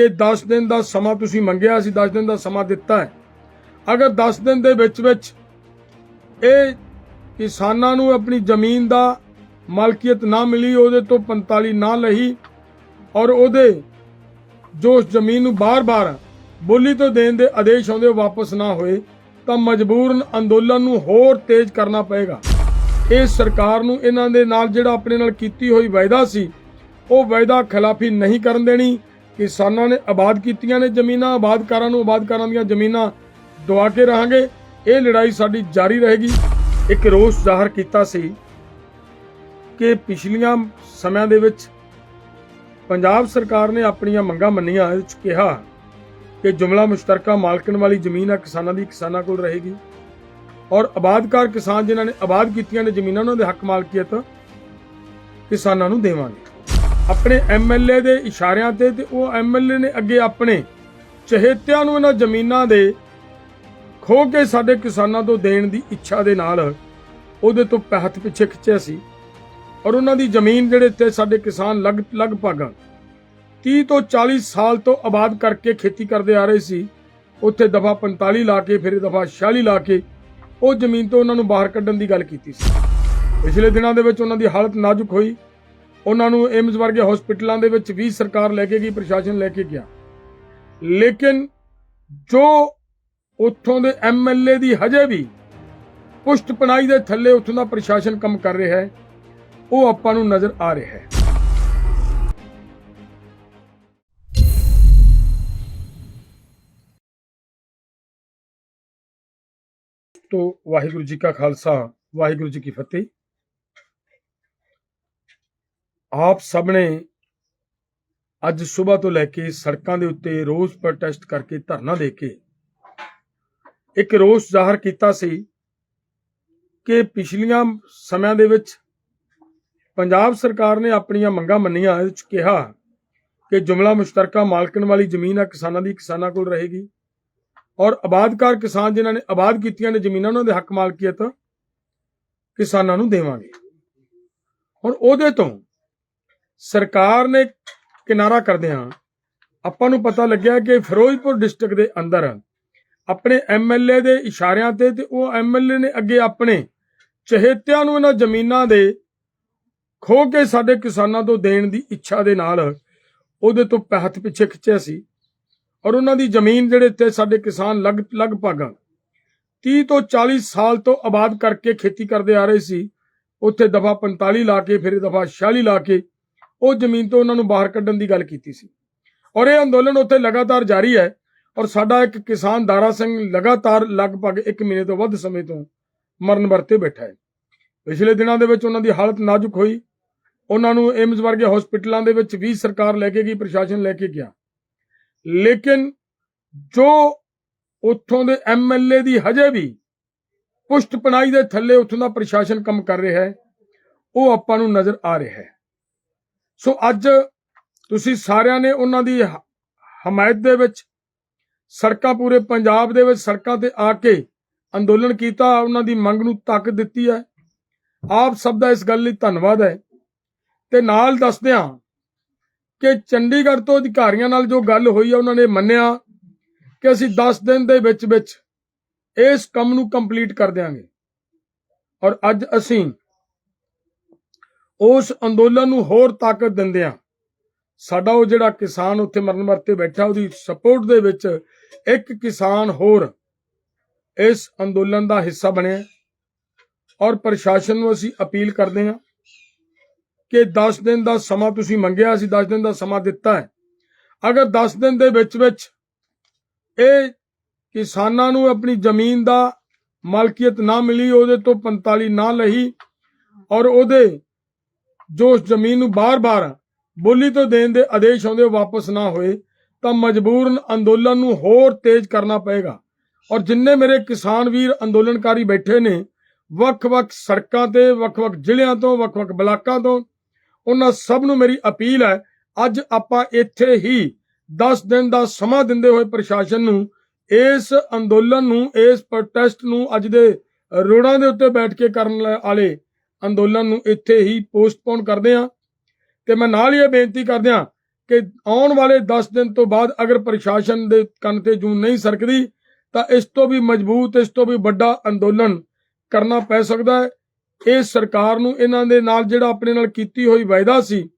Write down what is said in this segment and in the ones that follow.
ਇਹ 10 ਦਿਨ ਦਾ ਸਮਾਂ ਤੁਸੀਂ ਮੰਗਿਆ ਸੀ 10 ਦਿਨ ਦਾ ਸਮਾਂ ਦਿੱਤਾ ਹੈ। ਅਗਰ 10 ਦਿਨ ਦੇ ਵਿੱਚ ਵਿੱਚ ਇਹ ਕਿਸਾਨਾਂ ਨੂੰ ਆਪਣੀ ਜ਼ਮੀਨ ਦਾ ਮਾਲਕੀਅਤ ਨਾ ਮਿਲੀ, ਉਹਦੇ ਤੋਂ 45 ਨਾ ਲਈ ਔਰ ਉਹਦੇ ਜੋ ਉਸ ਜ਼ਮੀਨ ਨੂੰ ਬਾਰ-ਬਾਰ ਬੋਲੀ ਤੋਂ ਦੇਣ ਦੇ ਆਦੇਸ਼ ਆਉਂਦੇ ਵਾਪਸ ਨਾ ਹੋਏ, ਤਾਂ ਮਜਬੂਰਨ ਅੰਦੋਲਨ ਨੂੰ ਹੋਰ ਤੇਜ਼ ਕਰਨਾ ਪਏਗਾ। ਇਹ ਸਰਕਾਰ ਨੂੰ ਇਹਨਾਂ ਦੇ ਨਾਲ ਜਿਹੜਾ ਆਪਣੇ ਨਾਲ ਕੀਤੀ ਹੋਈ ਵਾਅਦਾ ਸੀ, ਉਹ ਵਾਅਦਾ ਖਿਲਾਫੀ ਨਹੀਂ ਕਰਨ ਦੇਣੀ। ਕਿਸਾਨਾਂ ਨੇ ਆਬਾਦ ਕੀਤੀਆਂ ਨੇ ਜ਼ਮੀਨਾਂ, ਆਬਾਦਕਾਰਾਂ ਨੂੰ ਆਬਾਦਕਾਰਾਂ ਦੀਆਂ ਜ਼ਮੀਨਾਂ ਦਵਾ ਕੇ ਰਹਾਂਗੇ। ਇਹ ਲੜਾਈ ਸਾਡੀ ਜਾਰੀ ਰਹੇਗੀ। ਇੱਕ ਰੋਸ ਜ਼ਾਹਰ ਕੀਤਾ ਸੀ ਕਿ ਪਿਛਲੀਆਂ ਸਮਿਆਂ ਦੇ ਵਿੱਚ ਪੰਜਾਬ ਸਰਕਾਰ ਨੇ ਆਪਣੀਆਂ ਮੰਗਾਂ ਮੰਨੀਆਂ, ਇਹਦੇ ਵਿੱਚ ਕਿਹਾ ਕਿ ਜੁਮਲਾ ਮੁਸ਼ਤਰਕਾ ਮਾਲਕਣ ਵਾਲੀ ਜ਼ਮੀਨ ਆ, ਕਿਸਾਨਾਂ ਦੀ, ਕਿਸਾਨਾਂ ਕੋਲ ਰਹੇਗੀ। ਔਰ ਆਬਾਦਕਾਰ ਕਿਸਾਨ ਜਿਨ੍ਹਾਂ ਨੇ ਆਬਾਦ ਕੀਤੀਆਂ ਨੇ ਜ਼ਮੀਨਾਂ, ਉਹਨਾਂ ਦੇ ਹੱਕ ਮਾਲਕੀਅਤ ਕਿਸਾਨਾਂ ਨੂੰ ਦੇਵਾਂਗੇ। ਆਪਣੇ ਐਮਐਲਏ ਦੇ ਇਸ਼ਾਰਿਆਂ ਤੇ ਤੇ ਉਹ ਐਮਐਲਏ ਨੇ ਅੱਗੇ ਆਪਣੇ ਚਹੇਤਿਆਂ ਨੂੰ ਇਹਨਾਂ ਜ਼ਮੀਨਾਂ ਦੇ ਖੋ ਕੇ ਸਾਡੇ ਕਿਸਾਨਾਂ ਤੋਂ ਦੇਣ ਦੀ ਇੱਛਾ ਦੇ ਨਾਲ ਉਹਦੇ ਤੋਂ ਪੈਹਤ ਪਿੱਛੇ ਖਿੱਚਿਆ ਸੀ। ਔਰ ਉਹਨਾਂ ਦੀ ਜ਼ਮੀਨ ਜਿਹੜੇ ਤੇ ਸਾਡੇ ਕਿਸਾਨ ਲਗ, ਲਗਭਗ 30 ਤੋਂ 40 ਸਾਲ ਤੋਂ ਆਬਾਦ ਕਰਕੇ ਖੇਤੀ ਕਰਦੇ ਆ ਰਹੇ ਸੀ, ਉੱਥੇ ਦਫਾ 45 ਲਾ ਕੇ, ਫਿਰ ਦਫਾ 46 ਲਾ ਕੇ ਉਹ ਜ਼ਮੀਨ ਤੋਂ ਉਹਨਾਂ ਨੂੰ ਬਾਹਰ ਕੱਢਣ ਦੀ ਗੱਲ ਕੀਤੀ ਸੀ। ਪਿਛਲੇ ਦਿਨਾਂ ਦੇ ਵਿੱਚ ਉਹਨਾਂ ਦੀ ਹਾਲਤ ਨਾਜ਼ੁਕ ਹੋਈ। ਉਹਨਾਂ ਨੂੰ ਏਮਜ਼ ਵਰਗੇ ਹਸਪੀਟਲਾਂ ਦੇ ਵਿੱਚ ਵੀ ਸਰਕਾਰ ਲੈ ਕੇ ਗਈ, ਪ੍ਰਸ਼ਾਸਨ ਲੈ ਕੇ ਗਿਆ। ਲੇਕਿਨ ਜੋ ਉੱਥੋਂ ਦੇ ਐਮਐਲਏ ਦੀ ਹਜੇ ਵੀ ਪੁਸ਼ਤ ਪਨਾਈ ਦੇ ਥੱਲੇ ਉੱਥੋਂ ਦਾ ਪ੍ਰਸ਼ਾਸਨ ਕੰਮ ਕਰ ਰਿਹਾ ਹੈ, ਉਹ ਆਪਾਂ ਨੂੰ ਨਜ਼ਰ ਆ ਰਿਹਾ ਹੈ। ਤੋ ਵਾਹਿਗੁਰੂ ਜੀ ਕਾ ਖਾਲਸਾ, ਵਾਹਿਗੁਰੂ ਜੀ ਕੀ ਫਤਿਹ। ਆਪ ਸਭ ਨੇ ਅੱਜ ਸਵੇਰ ਤੋਂ ਲੈ ਕੇ ਸੜਕਾਂ ਦੇ ਉੱਤੇ ਰੋਸ ਪ੍ਰੋਟੈਸਟ ਕਰਕੇ ਧਰਨਾ ਦੇ ਕੇ ਇੱਕ ਰੋਸ ਜ਼ਾਹਰ ਕੀਤਾ ਸੀ ਕਿ ਪਿਛਲੀਆਂ ਸਮਿਆਂ ਦੇ ਵਿੱਚ ਪੰਜਾਬ ਸਰਕਾਰ ਨੇ ਆਪਣੀਆਂ ਮੰਗਾਂ ਮੰਨੀਆਂ, ਇਹਦੇ ਵਿੱਚ ਕਿਹਾ ਕਿ ਜੁਮਲਾ ਮੁਸ਼ਤਰਕਾ ਮਾਲਕਣ ਵਾਲੀ ਜ਼ਮੀਨ ਆ, ਕਿਸਾਨਾਂ ਦੀ, ਕਿਸਾਨਾਂ ਕੋਲ ਰਹੇਗੀ। ਔਰ ਆਬਾਦਕਾਰ ਕਿਸਾਨ ਜਿਨ੍ਹਾਂ ਨੇ ਆਬਾਦ ਕੀਤੀਆਂ ਨੇ ਜ਼ਮੀਨਾਂ, ਉਹਨਾਂ ਦੇ ਹੱਕ ਮਾਲਕੀਅਤ ਕਿਸਾਨਾਂ ਨੂੰ ਦੇਵਾਂਗੇ। ਔਰ ਉਹਦੇ ਤੋਂ ਸਰਕਾਰ ਨੇ ਕਿਨਾਰਾ ਕਰਦਿਆਂ ਆਪਾਂ ਨੂੰ ਪਤਾ ਲੱਗਿਆ ਕਿ ਫਿਰੋਜ਼ਪੁਰ ਡਿਸਟ੍ਰਿਕਟ ਦੇ ਅੰਦਰ ਆਪਣੇ ਐਮਐਲਏ ਦੇ ਇਸ਼ਾਰਿਆਂ ਤੇ ਤੇ ਉਹ ਐਮਐਲਏ ਨੇ ਅੱਗੇ ਆਪਣੇ ਚਹੇਤਿਆਂ ਨੂੰ ਇਹਨਾਂ ਜ਼ਮੀਨਾਂ ਦੇ ਖੋ ਕੇ ਸਾਡੇ ਕਿਸਾਨਾਂ ਤੋਂ ਦੇਣ ਦੀ ਇੱਛਾ ਦੇ ਨਾਲ ਉਹਦੇ ਤੋਂ ਪੈਹਤ ਪਿੱਛੇ ਖਿੱਚਿਆ ਸੀ। ਔਰ ਉਹਨਾਂ ਦੀ ਜ਼ਮੀਨ ਜਿਹੜੇ ਤੇ ਸਾਡੇ ਕਿਸਾਨ ਲਗ, ਲਗਭਗ 30 ਤੋਂ 40 ਸਾਲ ਤੋਂ ਆਬਾਦ ਕਰਕੇ ਖੇਤੀ ਕਰਦੇ ਆ ਰਹੇ ਸੀ, ਉੱਥੇ ਦਫਾ 45 ਲਾ ਕੇ, ਫਿਰ ਦਫਾ 46 ਲਾ ਕੇ ਉਹ ਜ਼ਮੀਨ ਤੋਂ ਉਹਨਾਂ ਨੂੰ ਬਾਹਰ ਕੱਢਣ ਦੀ ਗੱਲ ਕੀਤੀ ਸੀ। ਔਰ ਇਹ ਅੰਦੋਲਨ ਉੱਥੇ ਲਗਾਤਾਰ ਜਾਰੀ ਹੈ ਔਰ ਸਾਡਾ ਇੱਕ ਕਿਸਾਨ ਦਾਰਾ ਸਿੰਘ ਲਗਾਤਾਰ ਲਗਭਗ 1 ਮਹੀਨੇ ਤੋਂ ਵੱਧ ਸਮੇਂ ਤੋਂ ਮਰਨ ਵਰਤੇ ਬੈਠਾ ਹੈ। ਪਿਛਲੇ ਦਿਨਾਂ ਦੇ ਵਿੱਚ ਉਹਨਾਂ ਦੀ ਹਾਲਤ ਨਾਜ਼ੁਕ ਹੋਈ। ਉਹਨਾਂ ਨੂੰ ਏਮਜ਼ ਵਰਗੇ ਹਸਪੀਟਲਾਂ ਦੇ ਵਿੱਚ ਵੀ ਸਰਕਾਰ ਲੈ ਕੇ ਗਈ, ਪ੍ਰਸ਼ਾਸਨ ਲੈ ਕੇ ਗਿਆ। ਲੇਕਿਨ ਜੋ ਉੱਥੋਂ ਦੇ ਐਮਐਲਏ ਦੀ ਹਜੇ ਵੀ ਪੁਸ਼ਤ ਪਨਾਈ ਦੇ ਥੱਲੇ ਉੱਥੋਂ ਦਾ ਪ੍ਰਸ਼ਾਸਨ ਕੰਮ ਕਰ ਰਿਹਾ ਹੈ, ਉਹ ਆਪਾਂ ਨੂੰ ਨਜ਼ਰ ਆ ਰਿਹਾ ਹੈ। ਸੋ ਅੱਜ ਤੁਸੀਂ ਸਾਰਿਆਂ ਨੇ ਉਹਨਾਂ ਦੀ ਹਮਾਇਤ ਦੇ ਵਿੱਚ ਸੜਕਾਂ ਪੂਰੇ ਪੰਜਾਬ ਦੇ ਵਿੱਚ ਸੜਕਾਂ ਤੇ ਆ ਕੇ ਅੰਦੋਲਨ ਕੀਤਾ, ਉਹਨਾਂ ਦੀ ਮੰਗ ਨੂੰ ਤਾਕਤ ਦਿੱਤੀ ਹੈ। ਆਪ ਸਭ ਦਾ ਇਸ ਗੱਲ ਲਈ ਧੰਨਵਾਦ ਹੈ। ਤੇ ਨਾਲ ਦੱਸਦਿਆਂ ਕਿ ਚੰਡੀਗੜ੍ਹ ਤੋਂ ਅਧਿਕਾਰੀਆਂ ਨਾਲ ਜੋ ਗੱਲ ਹੋਈ ਹੈ, ਉਹਨਾਂ ਨੇ ਮੰਨਿਆ ਕਿ ਅਸੀਂ 10 ਦਿਨ ਦੇ ਵਿੱਚ ਵਿੱਚ ਇਸ ਕੰਮ ਨੂੰ ਕੰਪਲੀਟ ਕਰ ਦਿਆਂਗੇ। ਔਰ ਅੱਜ ਅਸੀਂ ਉਸ ਅੰਦੋਲਨ ਨੂੰ ਹੋਰ ਤਾਕਤ ਦਿੰਦਿਆਂ ਸਾਡਾ ਉਹ ਜਿਹੜਾ ਕਿਸਾਨ ਉੱਥੇ ਮਰਨ ਵਰਤੇ ਬੈਠਾ, ਉਹਦੀ ਸਪੋਰਟ ਦੇ ਵਿੱਚ ਇੱਕ ਕਿਸਾਨ ਹੋਰ ਇਸ ਅੰਦੋਲਨ ਦਾ ਹਿੱਸਾ ਬਣਿਆ। ਔਰ ਪ੍ਰਸ਼ਾਸਨ ਨੂੰ ਅਸੀਂ ਅਪੀਲ ਕਰਦੇ ਹਾਂ ਕਿ 10 ਦਿਨ ਦਾ ਸਮਾਂ ਤੁਸੀਂ ਮੰਗਿਆ ਅਸੀਂ 10 ਦਿਨ ਦਾ ਸਮਾਂ ਦਿੱਤਾ ਹੈ। ਅਗਰ 10 ਦਿਨ ਦੇ ਵਿੱਚ ਵਿੱਚ ਇਹ ਕਿਸਾਨਾਂ ਨੂੰ ਆਪਣੀ ਜ਼ਮੀਨ ਦਾ ਮਾਲਕੀਅਤ ਨਾ ਮਿਲੀ, ਉਹਦੇ ਤੋਂ 45 ਨਾ ਲਈ, ਔਰ ਉਹਦੇ ਜੋ ਉਸ ਜ਼ਮੀਨ ਨੂੰ ਬਾਰ-ਬਾਰ ਬੋਲੀ ਤੋਂ ਦੇਣ ਦੇ ਆਦੇਸ਼ ਆਉਂਦੇ ਵਾਪਸ ਨਾ ਹੋਏ, ਤਾਂ ਮਜਬੂਰਨ ਅੰਦੋਲਨ ਨੂੰ ਹੋਰ ਤੇਜ਼ ਕਰਨਾ ਪਏਗਾ। ਔਰ ਜਿੰਨੇ ਮੇਰੇ ਕਿਸਾਨ ਵੀਰ ਅੰਦੋਲਨਕਾਰੀ ਬੈਠੇ ਨੇ, ਵੱਖ-ਵੱਖ ਸੜਕਾਂ ਤੇ, ਵੱਖ-ਵੱਖ ਜ਼ਿਲ੍ਹਿਆਂ ਤੋਂ, ਵੱਖ-ਵੱਖ ਬਲਾਕਾਂ ਤੋਂ, ਉਹਨਾਂ ਸਭ ਨੂੰ ਮੇਰੀ ਅਪੀਲ ਹੈ, ਅੱਜ ਆਪਾਂ ਇੱਥੇ ਹੀ 10 ਦਿਨ ਦਾ ਸਮਾਂ ਦਿੰਦੇ ਹੋਏ ਪ੍ਰਸ਼ਾਸਨ ਨੂੰ ਇਸ ਅੰਦੋਲਨ ਨੂੰ, ਇਸ ਪ੍ਰੋਟੈਸਟ ਨੂੰ ਅੱਜ ਦੇ ਰੋਡਾਂ ਦੇ ਉੱਤੇ ਬੈਠ ਕੇ ਕਰਨ ਵਾਲੇ ਅੰਦੋਲਨ ਨੂੰ ਇੱਥੇ ਹੀ ਪੋਸਟਪੋਨ ਕਰਦੇ ਹਾਂ ਤੇ ਮੈਂ ਨਾਲ ਹੀ ਇਹ ਬੇਨਤੀ ਕਰਦਿਆਂ ਕਿ ਆਉਣ ਵਾਲੇ 10 ਦਿਨ ਤੋਂ ਬਾਅਦ ਅਗਰ ਪ੍ਰਸ਼ਾਸਨ ਦੇ ਕੰਨ ਤੇ ਜੂੰ ਨਹੀਂ ਸਰਕਦੀ, ਤਾਂ ਇਸ ਤੋਂ ਵੀ ਮਜ਼ਬੂਤ, ਇਸ ਤੋਂ ਵੀ ਵੱਡਾ ਅੰਦੋਲਨ ਕਰਨਾ ਪੈ ਸਕਦਾ ਹੈ। ਇਹ ਸਰਕਾਰ ਨੂੰ ਇਹਨਾਂ ਦੇ ਨਾਲ ਜਿਹੜਾ ਆਪਣੇ ਨਾਲ ਕੀਤੀ ਹੋਈ ਵਾਅਦਾ ਸੀ,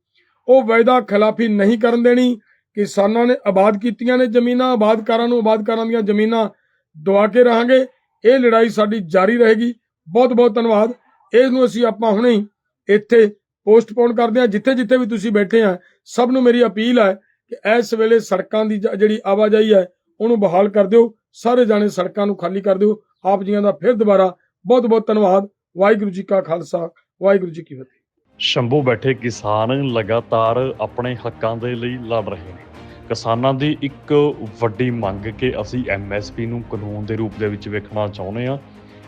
ਉਹ ਵਾਅਦਾ ਖਿਲਾਫੀ ਨਹੀਂ ਕਰਨ ਦੇਣੀ। ਕਿਸਾਨਾਂ ਨੇ ਆਬਾਦ ਕੀਤੀਆਂ ਨੇ ਜ਼ਮੀਨਾਂ, ਆਬਾਦਕਾਰਾਂ ਨੂੰ ਆਬਾਦਕਾਰਾਂ ਦੀਆਂ ਜ਼ਮੀਨਾਂ ਦਵਾ ਕੇ ਰਹਾਂਗੇ। ਇਹ ਲੜਾਈ ਸਾਡੀ ਜਾਰੀ ਰਹੇਗੀ। ਬਹੁਤ ਬਹੁਤ ਧੰਨਵਾਦ। ਇਸ ਨੂੰ ਅਸੀਂ ਆਪਾਂ ਹੁਣੇ ਇੱਥੇ ਪੋਸਟਪੋਨ ਕਰਦੇ ਹਾਂ। ਜਿੱਥੇ ਜਿੱਥੇ ਵੀ ਤੁਸੀਂ ਬੈਠੇ ਆ, ਸਭ ਨੂੰ ਮੇਰੀ ਅਪੀਲ ਹੈ ਕਿ ਇਸ ਵੇਲੇ ਸੜਕਾਂ ਦੀ ਜਿਹੜੀ ਆਵਾਜਾਈ ਹੈ, ਉਹਨੂੰ ਬਹਾਲ ਕਰ ਦਿਓ। ਸਾਰੇ ਜਾਣੇ ਸੜਕਾਂ ਨੂੰ ਖਾਲੀ ਕਰ ਦਿਓ। ਆਪ ਜੀਆਂ ਦਾ ਫਿਰ ਦੁਬਾਰਾ ਬਹੁਤ ਬਹੁਤ ਧੰਨਵਾਦ। ਵਾਹਿਗੁਰੂ ਜੀ ਕਾ ਖਾਲਸਾ, ਵਾਹਿਗੁਰੂ ਜੀ ਕੀ ਫਤਿਹ। ਸ਼ੰਭੂ ਬੈਠੇ ਕਿਸਾਨ ਲਗਾਤਾਰ ਆਪਣੇ ਹੱਕਾਂ ਦੇ ਲਈ ਲੜ ਰਹੇ ਨੇ। ਕਿਸਾਨਾਂ ਦੀ ਇੱਕ ਵੱਡੀ ਮੰਗ ਕਿ ਅਸੀਂ ਐਮਐਸਪੀ ਨੂੰ ਕਾਨੂੰਨ ਦੇ ਰੂਪ ਦੇ ਵਿੱਚ ਵੇਖਣਾ ਚਾਹੁੰਦੇ ਹਾਂ।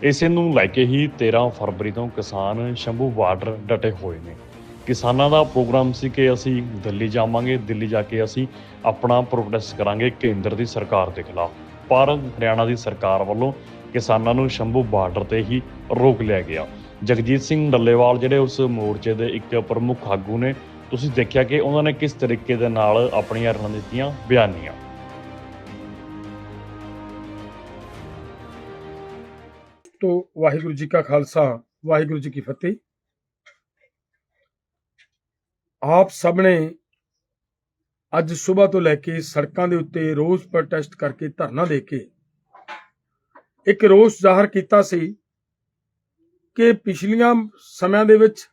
ਇਸੇ ਨੂੰ ਲੈ ਕੇ ਹੀ 13 ਫਰਵਰੀ ਤੋਂ ਕਿਸਾਨ ਸ਼ੰਭੂ ਬਾਰਡਰ ਡਟੇ ਹੋਏ ਨੇ। ਕਿਸਾਨਾਂ ਦਾ ਪ੍ਰੋਗਰਾਮ ਸੀ ਕਿ ਅਸੀਂ ਦਿੱਲੀ ਜਾਵਾਂਗੇ, ਦਿੱਲੀ ਜਾ ਕੇ ਅਸੀਂ ਆਪਣਾ ਪ੍ਰੋਟੈਸਟ ਕਰਾਂਗੇ ਕੇਂਦਰ ਦੀ ਸਰਕਾਰ ਦੇ ਖਿਲਾਫ। ਪਰ ਹਰਿਆਣਾ ਦੀ ਸਰਕਾਰ ਵੱਲੋਂ ਕਿਸਾਨਾਂ ਨੂੰ ਸ਼ੰਭੂ ਬਾਰਡਰ ਤੇ ਹੀ ਰੋਕ ਲਿਆ ਗਿਆ। ਜਗਜੀਤ ਸਿੰਘ ਡੱਲੇਵਾਲ ਜਿਹੜੇ ਉਸ ਮੋਰਚੇ ਦੇ ਇੱਕ ਪ੍ਰਮੁੱਖ ਆਗੂ ਨੇ, ਤੁਸੀਂ ਦੇਖਿਆ ਕਿ ਉਹਨਾਂ ਨੇ ਕਿਸ ਤਰੀਕੇ ਦੇ ਨਾਲ ਆਪਣੀਆਂ ਰਣਨੀਤੀਆਂ ਬਿਆਨੀਆਂ। ਵਾਹਿਗੁਰੂ ਜੀ ਕਾ ਖਾਲਸਾ, ਵਾਹਿਗੁਰੂ ਜੀ ਕੀ ਫਤਿਹ। ਆਪ ਸਭ ਨੇ ਅੱਜ ਸਵੇਰ ਤੋਂ ਲੈ ਕੇ ਸੜਕਾਂ ਦੇ ਉੱਤੇ ਰੋਸ ਪ੍ਰੋਟੈਸਟ ਕਰਕੇ ਧਰਨਾ ਦੇ ਕੇ ਇੱਕ ਰੋਸ ਜ਼ਾਹਰ ਕੀਤਾ ਸੀ ਕਿ ਪਿਛਲੀਆਂ ਸਮਿਆਂ ਦੇ ਵਿੱਚ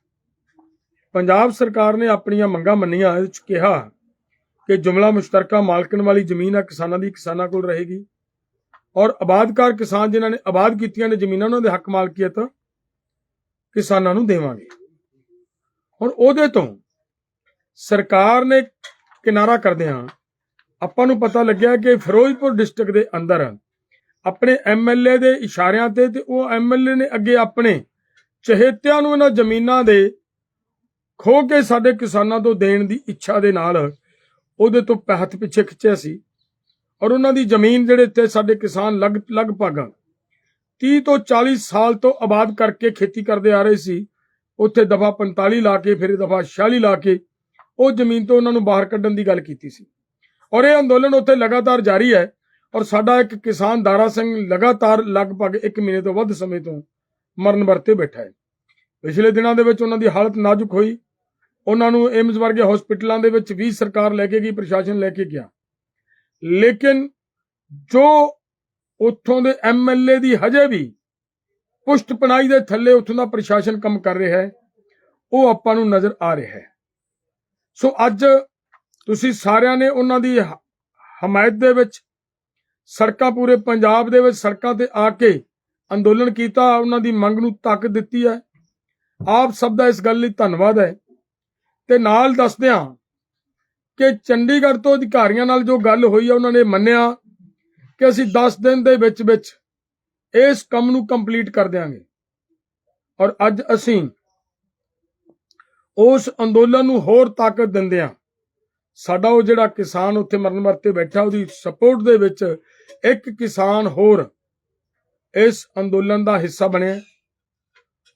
ਪੰਜਾਬ ਸਰਕਾਰ ਨੇ ਆਪਣੀਆਂ ਮੰਗਾਂ ਮੰਨੀਆਂ, ਇਹ 'ਚ ਕਿਹਾ ਕਿ ਜੁਮਲਾ ਮੁਸ਼ਤਰਕਾ ਮਾਲਕਣ ਵਾਲੀ ਜ਼ਮੀਨ ਆ ਕਿਸਾਨਾਂ ਦੀ ਕਿਸਾਨਾਂ ਕੋਲ ਰਹੇਗੀ। ਔਰ ਆਬਾਦਕਾਰ ਕਿਸਾਨ ਜਿਨ੍ਹਾਂ ਨੇ ਆਬਾਦ ਕੀਤੀਆਂ ਨੇ ਜ਼ਮੀਨਾਂ, ਉਹਨਾਂ ਦੇ ਹੱਕ ਮਾਲਕੀਅਤ ਕਿਸਾਨਾਂ ਨੂੰ ਦੇਵਾਂਗੇ। ਹੁਣ ਉਹਦੇ ਤੋਂ ਸਰਕਾਰ ਨੇ ਕਿਨਾਰਾ ਕਰਦਿਆਂ ਆਪਾਂ ਨੂੰ ਪਤਾ ਲੱਗਿਆ ਕਿ ਫਿਰੋਜ਼ਪੁਰ ਡਿਸਟ੍ਰਿਕਟ ਦੇ ਅੰਦਰ ਆਪਣੇ ਐਮਐਲਏ ਦੇ ਇਸ਼ਾਰਿਆਂ ਤੇ ਤੇ ਉਹ ਐਮਐਲਏ ਨੇ ਅੱਗੇ ਆਪਣੇ ਚਹੇਤਿਆਂ ਨੂੰ ਇਹਨਾਂ ਜ਼ਮੀਨਾਂ ਦੇ ਖੋ ਕੇ ਸਾਡੇ ਕਿਸਾਨਾਂ ਤੋਂ ਦੇਣ ਦੀ ਇੱਛਾ ਦੇ ਨਾਲ ਉਹਦੇ ਤੋਂ ਹੱਥ ਪਿੱਛੇ ਖਿੱਚਿਆ ਸੀ। ਔਰ ਉਹਨਾਂ ਦੀ ਜ਼ਮੀਨ ਜਿਹੜੇ ਇੱਥੇ ਸਾਡੇ ਕਿਸਾਨ ਲਗ, ਲਗਭਗ 30 ਤੋਂ 40 ਸਾਲ ਤੋਂ ਆਬਾਦ ਕਰਕੇ ਖੇਤੀ ਕਰਦੇ ਆ ਰਹੇ ਸੀ, ਉੱਥੇ ਦਫਾ 45 ਲਾ ਕੇ, ਫਿਰ ਦਫਾ 46 ਲਾ ਕੇ, ਉਹ ਜ਼ਮੀਨ ਤੋਂ ਉਹਨਾਂ ਨੂੰ ਬਾਹਰ ਕੱਢਣ ਦੀ ਗੱਲ ਕੀਤੀ ਸੀ। ਔਰ ਇਹ ਅੰਦੋਲਨ ਉੱਥੇ ਲਗਾਤਾਰ ਜਾਰੀ ਹੈ ਔਰ ਸਾਡਾ ਇੱਕ ਕਿਸਾਨ ਦਾਰਾ ਸਿੰਘ ਲਗਾਤਾਰ ਲਗਭਗ 1 ਮਹੀਨੇ ਤੋਂ ਵੱਧ ਸਮੇਂ ਤੋਂ ਮਰਨ ਵਰਤੇ ਬੈਠਾ ਹੈ। ਪਿਛਲੇ ਦਿਨਾਂ ਦੇ ਵਿੱਚ ਉਹਨਾਂ ਦੀ ਹਾਲਤ ਨਾਜ਼ੁਕ ਹੋਈ। ਉਹਨਾਂ ਨੂੰ ਏਮਜ਼ ਵਰਗੇ ਹਸਪੀਟਲਾਂ ਦੇ ਵਿੱਚ ਵੀ ਸਰਕਾਰ ਲੈ ਕੇ ਗਈ, ਪ੍ਰਸ਼ਾਸਨ ਲੈ ਕੇ ਗਿਆ। ਲੇਕਿਨ ਜੋ ਉੱਥੋਂ ਦੇ ਐਮਐਲਏ ਦੀ ਹਜੇ ਵੀ ਪੁਸ਼ਟ ਪਨਾਈ ਦੇ ਥੱਲੇ ਉੱਥੋਂ ਦਾ ਪ੍ਰਸ਼ਾਸਨ ਕੰਮ ਕਰ ਰਿਹਾ ਹੈ, ਉਹ ਆਪਾਂ ਨੂੰ ਨਜ਼ਰ ਆ ਰਿਹਾ ਹੈ। ਸੋ ਅੱਜ ਤੁਸੀਂ ਸਾਰਿਆਂ ਨੇ ਉਹਨਾਂ ਦੀ ਹਮਾਇਤ ਦੇ ਵਿੱਚ, ਸੜਕਾਂ ਪੂਰੇ ਪੰਜਾਬ ਦੇ ਵਿੱਚ ਸੜਕਾਂ ਤੇ ਆ ਕੇ ਅੰਦੋਲਨ ਕੀਤਾ, ਉਹਨਾਂ ਦੀ ਮੰਗ ਨੂੰ ਤੱਕ ਦਿੱਤੀ ਹੈ। ਆਪ ਸਭ ਦਾ ਇਸ ਗੱਲ ਲਈ ਧੰਨਵਾਦ ਹੈ। ਤੇ ਨਾਲ ਦੱਸਦਿਆਂ ਕਿ ਚੰਡੀਗੜ੍ਹ ਤੋਂ ਅਧਿਕਾਰੀਆਂ ਨਾਲ ਜੋ ਗੱਲ ਹੋਈ ਹੈ ਉਹਨਾਂ ਨੇ ਮੰਨਿਆ ਕਿ ਅਸੀਂ 10 ਦਿਨ ਦੇ ਵਿੱਚ ਵਿੱਚ ਇਸ ਕੰਮ ਨੂੰ ਕੰਪਲੀਟ ਕਰ ਦਿਆਂਗੇ। ਔਰ ਅੱਜ ਅਸੀਂ ਉਸ ਅੰਦੋਲਨ ਨੂੰ ਹੋਰ ਤਾਕਤ ਦਿੰਦੇ ਹਾਂ। ਸਾਡਾ ਉਹ ਜਿਹੜਾ ਕਿਸਾਨ ਉੱਥੇ ਮਰਨ ਮਰਤੇ ਬੈਠਾ, ਉਹਦੀ ਸਪੋਰਟ ਦੇ ਵਿੱਚ ਇੱਕ ਕਿਸਾਨ ਹੋਰ ਇਸ ਅੰਦੋਲਨ ਦਾ ਹਿੱਸਾ ਬਣਿਆ।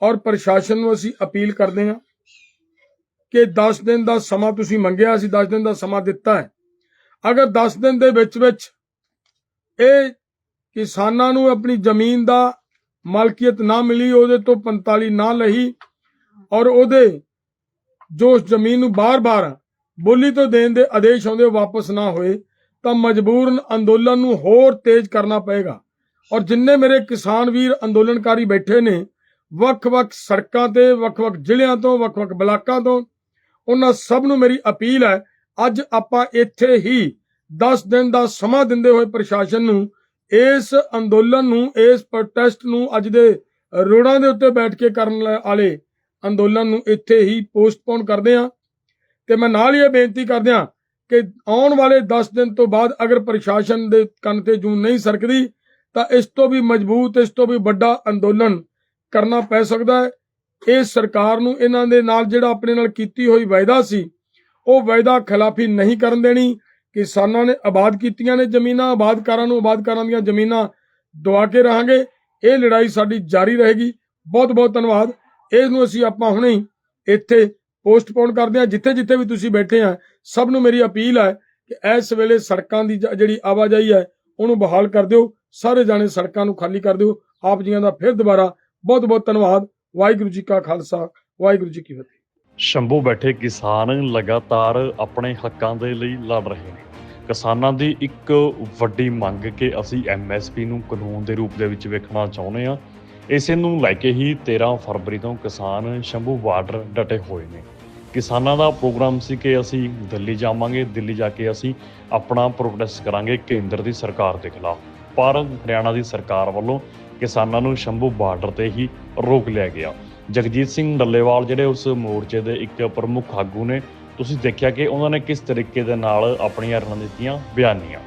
ਔਰ ਪ੍ਰਸ਼ਾਸਨ ਨੂੰ ਅਸੀਂ ਅਪੀਲ ਕਰਦੇ ਹਾਂ ਕਿ 10 ਦਿਨ ਦਾ ਸਮਾਂ ਤੁਸੀਂ ਮੰਗਿਆ ਸੀ 10 ਦਿਨ ਦਾ ਸਮਾਂ ਦਿੱਤਾ ਹੈ। ਅਗਰ 10 ਦਿਨ ਦੇ ਵਿੱਚ ਵਿੱਚ ਇਹ ਕਿਸਾਨਾਂ ਨੂੰ ਆਪਣੀ ਜ਼ਮੀਨ ਦਾ ਮਾਲਕੀਅਤ ਨਾ ਮਿਲੀ, ਉਹਦੇ ਤੋਂ 45 ਨਾ ਲਈ ਔਰ ਉਹਦੇ ਜੋ ਉਸ ਜ਼ਮੀਨ ਨੂੰ ਬਾਰ-ਬਾਰ ਬੋਲੀ ਤੋਂ ਦੇਣ ਦੇ ਆਦੇਸ਼ ਆਉਂਦੇ ਵਾਪਸ ਨਾ ਹੋਏ, ਤਾਂ ਮਜਬੂਰਨ ਅੰਦੋਲਨ ਨੂੰ ਹੋਰ ਤੇਜ਼ ਕਰਨਾ ਪਏਗਾ। ਔਰ ਜਿੰਨੇ ਮੇਰੇ ਕਿਸਾਨ ਵੀਰ ਅੰਦੋਲਨਕਾਰੀ ਬੈਠੇ ਨੇ, ਵੱਖ-ਵੱਖ ਸੜਕਾਂ ਤੇ, ਵੱਖ-ਵੱਖ ਜ਼ਿਲ੍ਹਿਆਂ ਤੋਂ, ਵੱਖ-ਵੱਖ ਬਲਾਕਾਂ ਤੋਂ ਉਹਨਾਂ ਸਭ ਨੂੰ ਮੇਰੀ ਅਪੀਲ ਹੈ, ਅੱਜ ਆਪਾਂ ਇੱਥੇ ਹੀ 10 ਦਿਨ ਦਾ ਸਮਾਂ ਦਿੰਦੇ ਹੋਏ ਪ੍ਰਸ਼ਾਸਨ ਨੂੰ, ਇਸ ਅੰਦੋਲਨ ਨੂੰ, ਇਸ ਪ੍ਰੋਟੈਸਟ ਨੂੰ ਅੱਜ ਦੇ ਰੋਡਾਂ ਦੇ ਉੱਤੇ ਬੈਠ ਕੇ ਕਰਨ ਵਾਲੇ ਅੰਦੋਲਨ ਨੂੰ ਇੱਥੇ ਹੀ ਪੋਸਟਪੋਨ ਕਰਦੇ ਹਾਂ। ਤੇ ਮੈਂ ਨਾਲ ਹੀ ਇਹ ਬੇਨਤੀ ਕਰਦਿਆਂ ਕਿ ਆਉਣ ਵਾਲੇ 10 ਦਿਨ ਤੋਂ ਬਾਅਦ ਅਗਰ ਪ੍ਰਸ਼ਾਸਨ ਦੇ ਕੰਨ ਤੇ ਜੂੰ ਨਹੀਂ ਸਰਕਦੀ, ਤਾਂ ਇਸ ਤੋਂ ਵੀ ਮਜ਼ਬੂਤ, ਇਸ ਤੋਂ ਵੀ ਵੱਡਾ ਅੰਦੋਲਨ ਕਰਨਾ ਪੈ ਸਕਦਾ ਹੈ। ਇਹ ਸਰਕਾਰ ਨੂੰ ਇਹਨਾਂ ਦੇ ਨਾਲ ਜਿਹੜਾ ਆਪਣੇ ਨਾਲ ਕੀਤੀ ਹੋਈ ਵਾਅਦਾ ਸੀ, ਉਹ ਵਾਅਦਾ ਖਿਲਾਫੀ ਨਹੀਂ ਕਰਨ ਦੇਣੀ, ਕਿਸਾਨਾਂ ਨੇ ਆਬਾਦ ਕੀਤੀਆਂ ਨੇ ਜ਼ਮੀਨਾਂ, ਆਬਾਦਕਾਰਾਂ ਨੂੰ ਆਬਾਦਕਾਰਾਂ ਦੀਆਂ ਜ਼ਮੀਨਾਂ ਦਵਾ ਕੇ ਰਹਾਂਗੇ। ਇਹ ਲੜਾਈ ਸਾਡੀ ਜਾਰੀ ਰਹੇਗੀ। ਬਹੁਤ ਬਹੁਤ ਧੰਨਵਾਦ। ਇਸ ਨੂੰ ਅਸੀਂ ਆਪਾਂ ਹੁਣੇ ਇੱਥੇ ਪੋਸਟਪੋਨ ਕਰਦੇ ਹਾਂ। ਜਿੱਥੇ ਜਿੱਥੇ ਵੀ ਤੁਸੀਂ ਬੈਠੇ ਆ, ਸਭ ਨੂੰ ਮੇਰੀ ਅਪੀਲ ਹੈ ਕਿ ਇਸ ਵੇਲੇ ਸੜਕਾਂ ਦੀ ਜਿਹੜੀ ਆਵਾਜਾਈ ਹੈ, ਉਹਨੂੰ ਬਹਾਲ ਕਰ ਦਿਓ। ਸਾਰੇ ਜਾਣੇ ਸੜਕਾਂ ਨੂੰ ਖਾਲੀ ਕਰ ਦਿਓ। ਆਪ ਜੀਆਂ ਦਾ ਫਿਰ ਦੁਬਾਰਾ ਬਹੁਤ ਬਹੁਤ ਧੰਨਵਾਦ। ਵਾਹਿਗੁਰੂ ਜੀ ਕਾ ਖਾਲਸਾ, ਵਾਹਿਗੁਰੂ ਜੀ ਕੀ ਫਤਿਹ। ਸ਼ੰਭੂ ਬੈਠੇ ਕਿਸਾਨ ਲਗਾਤਾਰ ਆਪਣੇ ਹੱਕਾਂ ਦੇ ਲਈ ਲੜ ਰਹੇ ਨੇ। ਕਿਸਾਨਾਂ ਦੀ ਇੱਕ ਵੱਡੀ ਮੰਗ ਕਿ ਅਸੀਂ ਐਮਐਸਪੀ ਨੂੰ ਕਾਨੂੰਨ ਦੇ ਰੂਪ ਦੇ ਵਿੱਚ ਵੇਖਣਾ ਚਾਹੁੰਦੇ ਹਾਂ। ਇਸੇ ਨੂੰ ਲੈ ਕੇ ਹੀ 13 ਫਰਵਰੀ ਤੋਂ ਕਿਸਾਨ ਸ਼ੰਭੂ ਬਾਰਡਰ ਡਟੇ ਹੋਏ ਨੇ। ਕਿਸਾਨਾਂ ਦਾ ਪ੍ਰੋਗਰਾਮ ਸੀ ਕਿ ਅਸੀਂ ਦਿੱਲੀ ਜਾਵਾਂਗੇ, ਦਿੱਲੀ ਜਾ ਕੇ ਅਸੀਂ ਆਪਣਾ ਪ੍ਰੋਟੈਸਟ ਕਰਾਂਗੇ ਕੇਂਦਰ ਦੀ ਸਰਕਾਰ ਦੇ ਖਿਲਾਫ। ਪਰ ਹਰਿਆਣਾ ਦੀ ਸਰਕਾਰ ਵੱਲੋਂ ਕਿਸਾਨਾਂ ਨੂੰ ਸ਼ੰਭੂ ਬਾਰਡਰ ਤੇ ਹੀ ਰੋਕ ਲਿਆ ਗਿਆ। ਜਗਜੀਤ ਸਿੰਘ ਡੱਲੇਵਾਲ ਜਿਹੜੇ ਉਸ ਮੋਰਚੇ ਦੇ ਇੱਕ ਪ੍ਰਮੁੱਖ ਆਗੂ ਨੇ, ਤੁਸੀਂ ਦੇਖਿਆ ਕਿ ਉਹਨਾਂ ਨੇ ਕਿਸ ਤਰੀਕੇ ਦੇ ਨਾਲ ਆਪਣੀਆਂ ਰਣਨੀਤੀਆਂ ਬਿਆਨੀਆਂ?